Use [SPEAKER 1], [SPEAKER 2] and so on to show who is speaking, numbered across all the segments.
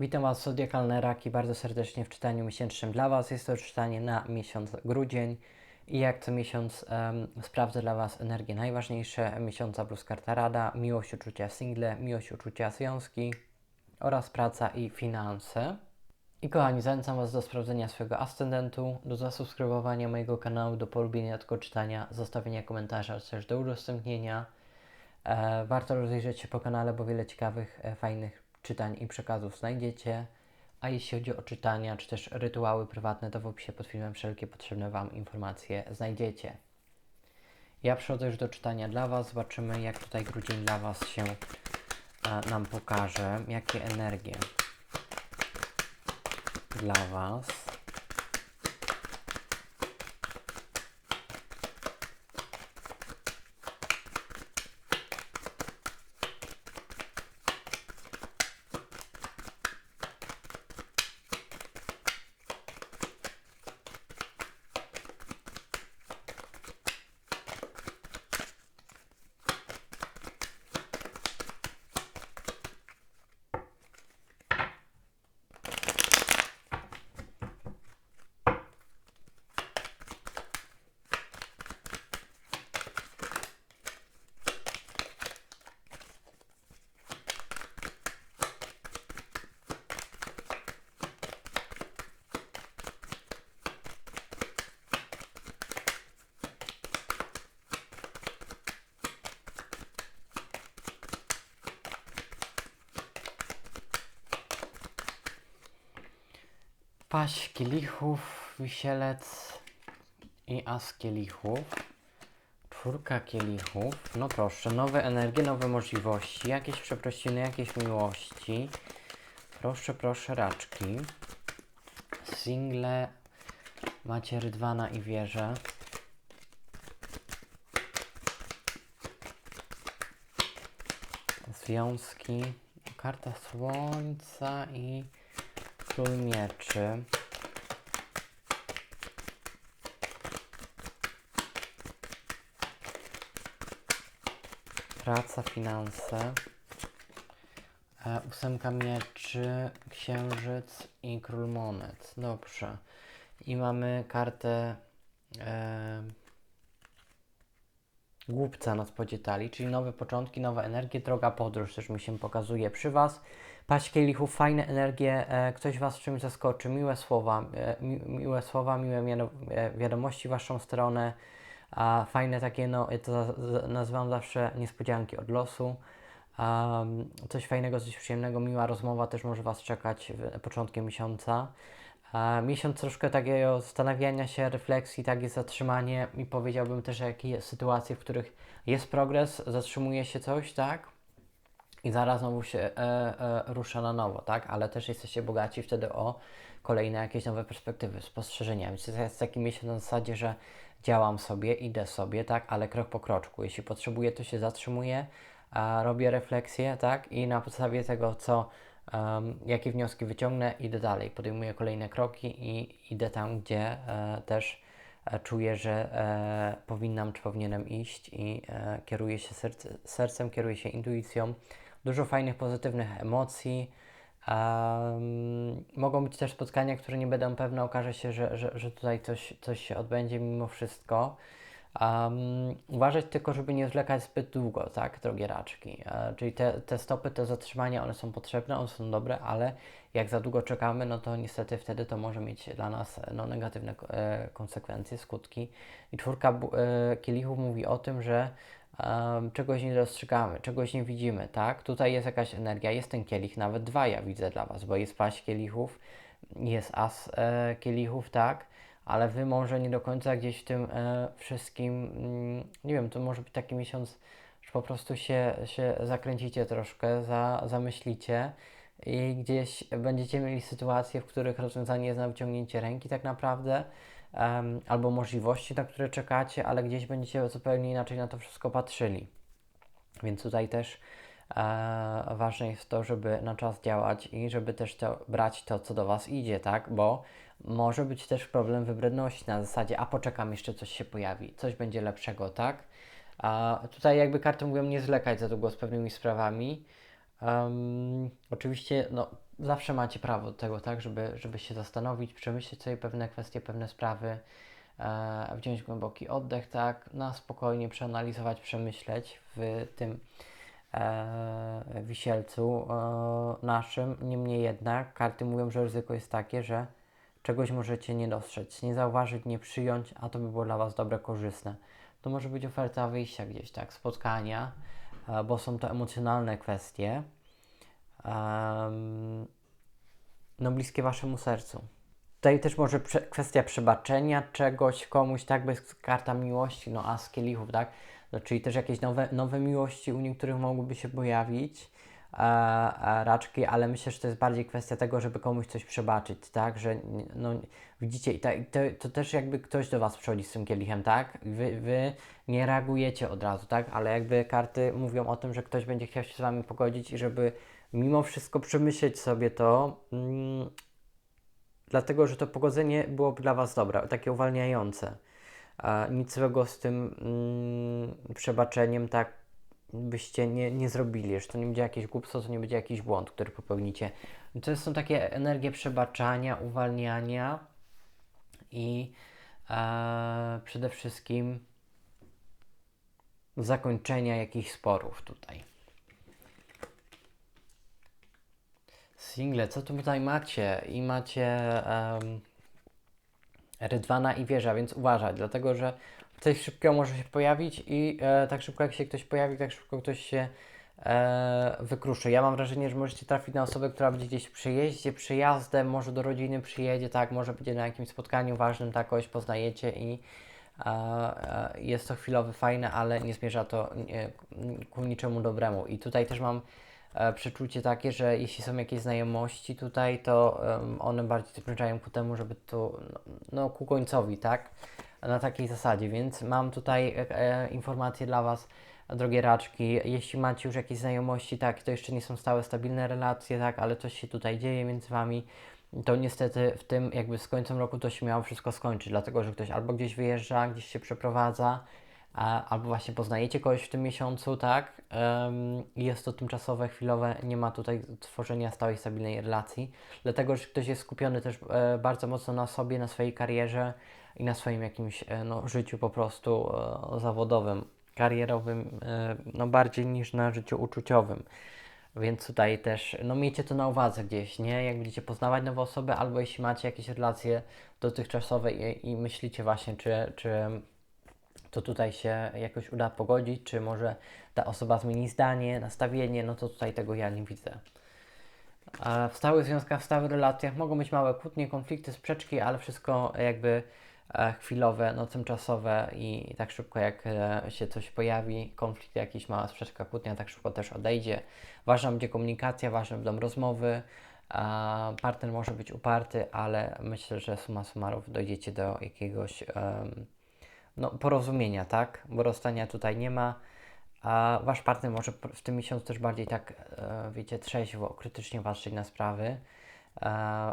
[SPEAKER 1] Witam Was, Zodiakalne Raki, bardzo serdecznie w czytaniu miesięcznym dla Was. Jest to czytanie na miesiąc grudzień i jak co miesiąc em, sprawdzę dla Was energię najważniejsze miesiąca plus karta rada, miłość, uczucia single, miłość, uczucia związki oraz praca i finanse. I kochani, zachęcam Was do sprawdzenia swojego ascendentu, do zasubskrybowania mojego kanału, do polubienia tego czytania, zostawienia komentarza, czy też do udostępnienia. E, warto rozejrzeć się po kanale, bo wiele ciekawych, e, fajnych czytań i przekazów znajdziecie. A jeśli chodzi o czytania, czy też rytuały prywatne, to w opisie pod filmem wszelkie potrzebne Wam informacje znajdziecie. Ja przechodzę już do czytania dla Was. Zobaczymy, jak tutaj grudzień dla Was się e, nam pokaże. Jakie energie dla Was. Paść kielichów, wisielec i as kielichów. Czwórka kielichów. No proszę, nowe energie, nowe możliwości, jakieś przeprosiny, jakieś miłości. Proszę, proszę, raczki. Single. Macie rydwana i wieżę. Związki. Karta słońca i król mieczy. Praca, finanse. E, ósemka mieczy, księżyc i król monet. Dobrze. I mamy kartę e, głupca na spodzie talii, czyli nowe początki, nowe energie, droga podróż też mi się pokazuje przy Was. Paść kielichów, fajne energie, e, ktoś Was czymś zaskoczy, miłe słowa, e, mi, miłe słowa, miłe e, wiadomości w Waszą stronę, a fajne takie, no, ja to nazywam zawsze niespodzianki od losu. Um, coś fajnego, coś przyjemnego, miła rozmowa też może Was czekać w, początkiem miesiąca. A miesiąc troszkę takiego zastanawiania się, refleksji, takie zatrzymanie i powiedziałbym też, jakie sytuacje, w których jest progres, zatrzymuje się coś, tak? I zaraz znowu się e, e, rusza na nowo, tak? Ale też jesteście bogaci wtedy o kolejne jakieś nowe perspektywy, spostrzeżenia. Więc to jest taki miesiąc na zasadzie, że działam sobie, idę sobie, tak? Ale krok po kroczku. Jeśli potrzebuję, to się zatrzymuję, a robię refleksję, tak? I na podstawie tego, co um, jakie wnioski wyciągnę, idę dalej, podejmuję kolejne kroki i idę tam, gdzie e, też e, czuję, że e, powinnam czy powinienem iść i e, kieruję się serce, sercem, kieruję się intuicją. Dużo fajnych, pozytywnych emocji. Um, mogą być też spotkania, które nie będą pewne, okaże się, że, że, że tutaj coś, coś się odbędzie mimo wszystko. Um, uważać tylko, żeby nie zwlekać zbyt długo, tak, drogie raczki. E, czyli te, te stopy, te zatrzymania, one są potrzebne, one są dobre, ale jak za długo czekamy, no to niestety wtedy to może mieć dla nas no, negatywne e, konsekwencje, skutki. I czwórka e, kielichów mówi o tym, że czegoś nie dostrzegamy, czegoś nie widzimy, tak? Tutaj jest jakaś energia, jest ten kielich, nawet dwa ja widzę dla Was, bo jest paść kielichów, jest as e, kielichów, tak? Ale wy może nie do końca gdzieś w tym e, wszystkim, mm, nie wiem, to może być taki miesiąc, że po prostu się, się zakręcicie troszkę, za, zamyślicie i gdzieś będziecie mieli sytuacje, w których rozwiązanie jest na wyciągnięcie ręki tak naprawdę, um, albo możliwości, na które czekacie, ale gdzieś będziecie zupełnie inaczej na to wszystko patrzyli. Więc tutaj też e, ważne jest to, żeby na czas działać i żeby też to, brać to, co do Was idzie, tak? Bo może być też problem wybredności na zasadzie, a poczekam, jeszcze coś się pojawi, coś będzie lepszego, tak? A tutaj jakby karty mówią nie zlekać za długo z pewnymi sprawami. Um, oczywiście, no, zawsze macie prawo do tego, tak, żeby, żeby się zastanowić, przemyśleć sobie pewne kwestie, pewne sprawy, e, wziąć głęboki oddech, tak, na spokojnie przeanalizować, przemyśleć w tym e, wisielcu e, naszym. Niemniej jednak karty mówią, że ryzyko jest takie, że czegoś możecie nie dostrzec, nie zauważyć, nie przyjąć, a to by było dla Was dobre, korzystne. To może być oferta wyjścia gdzieś, tak, spotkania, e, bo są to emocjonalne kwestie, no bliskie Waszemu sercu. Tutaj też może prze, kwestia przebaczenia czegoś komuś, tak, jest karta miłości, no as kielichów, tak, no, czyli też jakieś nowe, nowe miłości u niektórych mogłyby się pojawić, raczki, ale myślę, że to jest bardziej kwestia tego, żeby komuś coś przebaczyć, tak, że no, widzicie, i to, to też jakby ktoś do Was przychodzi z tym kielichem, tak, wy, wy nie reagujecie od razu, tak, ale jakby karty mówią o tym, że ktoś będzie chciał się z Wami pogodzić i żeby mimo wszystko przemyśleć sobie to, mm, dlatego, że to pogodzenie byłoby dla Was dobre, takie uwalniające. A nic złego z tym mm, przebaczeniem tak byście nie, nie zrobili, że to nie będzie jakieś głupstwo, to nie będzie jakiś błąd, który popełnicie. To są takie energie przebaczania, uwalniania i e, przede wszystkim zakończenia jakichś sporów tutaj. Single, co tu tutaj macie? I macie em, Rydwana i wieża, więc uważaj, dlatego że coś szybkiego może się pojawić i e, tak szybko jak się ktoś pojawi, tak szybko ktoś się e, wykruszy. Ja mam wrażenie, że możecie trafić na osobę, która będzie gdzieś przyjeździe, przyjazdem, może do rodziny przyjedzie, tak, może będzie na jakimś spotkaniu ważnym, tak, kogoś poznajecie i e, e, jest to chwilowe, fajne, ale nie zmierza to nie, ku niczemu dobremu. I tutaj też mam e, przeczucie takie, że jeśli są jakieś znajomości tutaj, to one bardziej zmierzają ku temu, żeby tu, no, no ku końcowi, tak? Na takiej zasadzie, więc mam tutaj e, e, informacje dla Was, drogie raczki. Jeśli macie już jakieś znajomości, tak, to jeszcze nie są stałe, stabilne relacje, tak, ale coś się tutaj dzieje między Wami, to niestety w tym jakby z końcem roku to się miało wszystko skończyć, dlatego że ktoś albo gdzieś wyjeżdża, gdzieś się przeprowadza, albo właśnie poznajecie kogoś w tym miesiącu, tak? Jest to tymczasowe, chwilowe, nie ma tutaj tworzenia stałej, stabilnej relacji, dlatego że ktoś jest skupiony też e, bardzo mocno na sobie, na swojej karierze i na swoim jakimś e, no, życiu po prostu e, zawodowym, karierowym, e, no bardziej niż na życiu uczuciowym. Więc tutaj też, no miejcie to na uwadze gdzieś, nie? Jak będziecie poznawać nowe osoby, albo jeśli macie jakieś relacje dotychczasowe i, i myślicie właśnie, czy, czy to tutaj się jakoś uda pogodzić, czy może ta osoba zmieni zdanie, nastawienie, no to tutaj tego ja nie widzę. W stałych związkach, w stałych relacjach mogą być małe kłótnie, konflikty, sprzeczki, ale wszystko jakby chwilowe, no tymczasowe i tak szybko jak e, się coś pojawi, konflikt jakiś, mała sprzeczka, kłótnia, tak szybko też odejdzie. Ważna będzie komunikacja, ważne będą rozmowy, partner może być uparty, ale myślę, że suma summarów dojdziecie do jakiegoś no, porozumienia, tak? Bo rozstania tutaj nie ma. A wasz partner może w tym miesiącu też bardziej tak, e, wiecie, trzeźwo, krytycznie patrzeć na sprawy, e,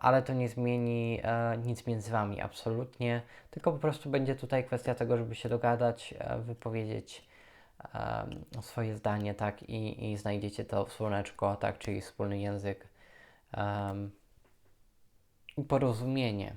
[SPEAKER 1] ale to nie zmieni e, nic między wami, absolutnie. Tylko po prostu będzie tutaj kwestia tego, żeby się dogadać, e, wypowiedzieć e, swoje zdanie, tak? I, I znajdziecie to słoneczko, tak? Czyli wspólny język i porozumienie.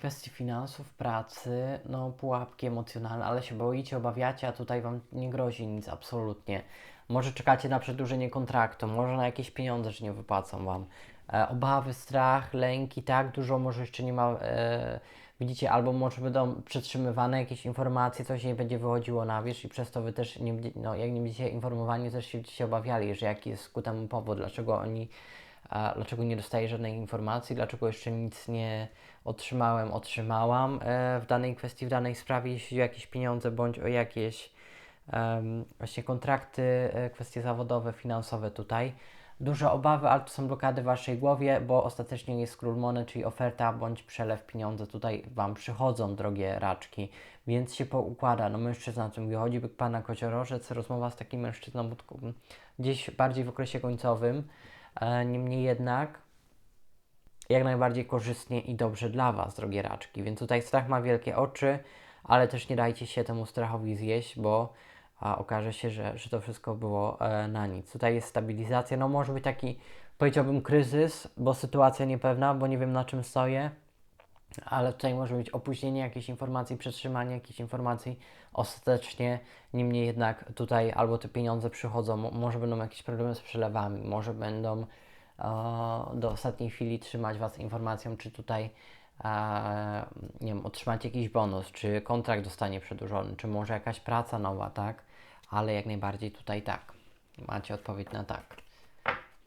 [SPEAKER 1] Kwestii finansów, pracy, no pułapki emocjonalne, ale się boicie, obawiacie, a tutaj Wam nie grozi nic absolutnie. Może czekacie na przedłużenie kontraktu, może na jakieś pieniądze, że nie wypłacą Wam. E, obawy, strach, lęki, tak, dużo może jeszcze nie ma, e, widzicie, albo może będą przetrzymywane jakieś informacje, coś nie będzie wychodziło na wierzch i przez to Wy też, nie, no, jak nie będziecie informowani, też się obawiali, że jaki jest ku temu powód, dlaczego oni a dlaczego nie dostaję żadnej informacji, dlaczego jeszcze nic nie otrzymałem, otrzymałam e, w danej kwestii, w danej sprawie, jeśli o jakieś pieniądze bądź o jakieś właśnie kontrakty, e, kwestie zawodowe, finansowe tutaj. Duże obawy, ale to są blokady w Waszej głowie, bo ostatecznie jest król monet, czyli oferta bądź przelew pieniądze tutaj Wam przychodzą, drogie raczki, więc się poukłada. No mężczyzna na tym wychodzi, byk pana kociorożec, rozmowa z takim mężczyzną gdzieś bardziej w okresie końcowym, niemniej jednak jak najbardziej korzystnie i dobrze dla Was, drogie raczki. Więc tutaj strach ma wielkie oczy, ale też nie dajcie się temu strachowi zjeść, bo a okaże się, że, że to wszystko było e, na nic. Tutaj jest stabilizacja, no może być taki, powiedziałbym, kryzys, bo sytuacja niepewna, bo nie wiem na czym stoję, ale tutaj może być opóźnienie jakiejś informacji, przetrzymanie jakiejś informacji ostatecznie, niemniej jednak tutaj albo te pieniądze przychodzą, mo- może będą jakieś problemy z przelewami, może będą e, do ostatniej chwili trzymać Was informacją, czy tutaj e, nie wiem, otrzymacie jakiś bonus, czy kontrakt zostanie przedłużony, czy może jakaś praca nowa, tak? Ale jak najbardziej tutaj tak. Macie odpowiedź na tak.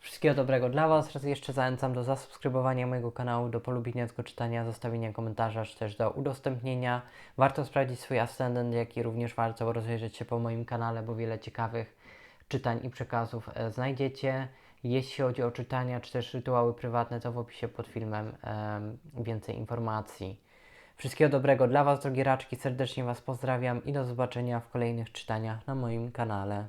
[SPEAKER 1] Wszystkiego dobrego dla Was. Raz jeszcze zachęcam do zasubskrybowania mojego kanału, do polubienia czytania, zostawienia komentarza, czy też do udostępnienia. Warto sprawdzić swój ascendent, jak i również warto rozejrzeć się po moim kanale, bo wiele ciekawych czytań i przekazów e, znajdziecie. Jeśli chodzi o czytania, czy też rytuały prywatne, to w opisie pod filmem em, więcej informacji. Wszystkiego dobrego dla Was, drogie raczki. Serdecznie Was pozdrawiam i do zobaczenia w kolejnych czytaniach na moim kanale.